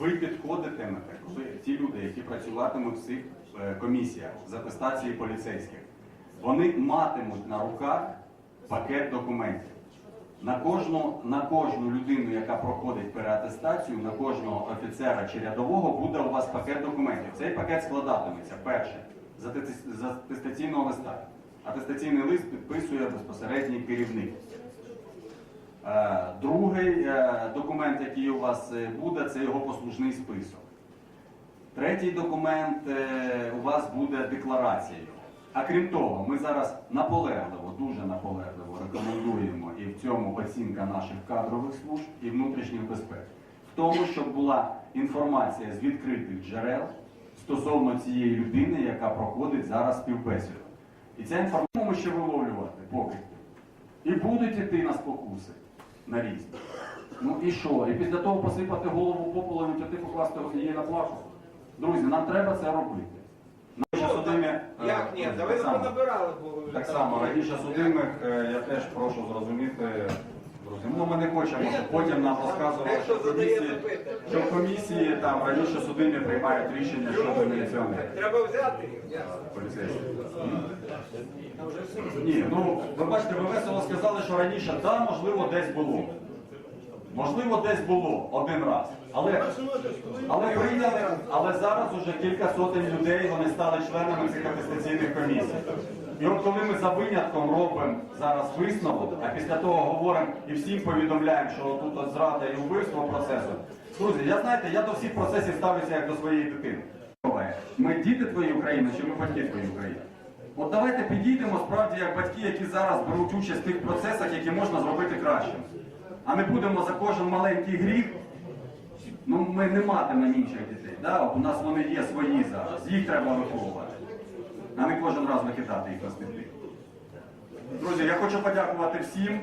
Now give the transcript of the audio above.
ви підходитимете, ви, ті люди, які працюватимуть в цих е, комісіях з атестації поліцейських, вони матимуть на руках пакет документів. На кожну, на кожну людину, яка проходить переатестацію, на кожного офіцера чи рядового буде у вас пакет документів. Цей пакет складатиметься перше з атестаційного листа. Атестаційний лист підписує безпосередній керівник. Е, Другий е, документ, який у вас е, буде, це його послужний список. Третій документ у вас буде декларація. його. А крім того, ми зараз наполегливо, дуже наполегливо рекомендуємо і в цьому оцінка наших кадрових служб і внутрішніх безпек. В тому, щоб була інформація з відкритих джерел стосовно цієї людини, яка проходить зараз співбесіду. І ця інформація ми ще виловлювати поки. І будуть іти на спокуси на різні. Ну і що? І після того посипати голову попелом і піти покласти її на плаху? Друзі, нам треба це робити. Раніше судимі, е, Як ні? Да ви понабирали було вже. так само, раніше судимих, е, я теж прошу зрозуміти, друзі, ну ми не хочемо, щоб потім нам розказували, що комісії, що в комісії там раніше судимі приймають рішення щодо міліціонерів. Треба взяти. Ясно. поліцейських. Ні, ну ви бачите, ви весело сказали, що раніше, да, можливо, десь було. Можливо, десь було один раз. Але, але прийняли, але зараз уже кілька сотень людей вони стали членами цих атестаційних комісій. І от коли ми за винятком робимо зараз висновок, а після того говоримо і всім повідомляємо, що тут зрада і вбивство процесу. Друзі, я знаєте, я до всіх процесів ставлюся як до своєї дитини. Ми діти твої України чи ми батьки твої України? От давайте підійдемо справді як батьки, які зараз беруть участь в тих процесах, які можна зробити краще. А не будемо за кожен маленький гріх. Ну ми не матимемо інших дітей. Да? От у нас вони є свої зараз, їх треба виховувати. А не кожен раз викидати їх на смітник. Друзі, я хочу подякувати всім.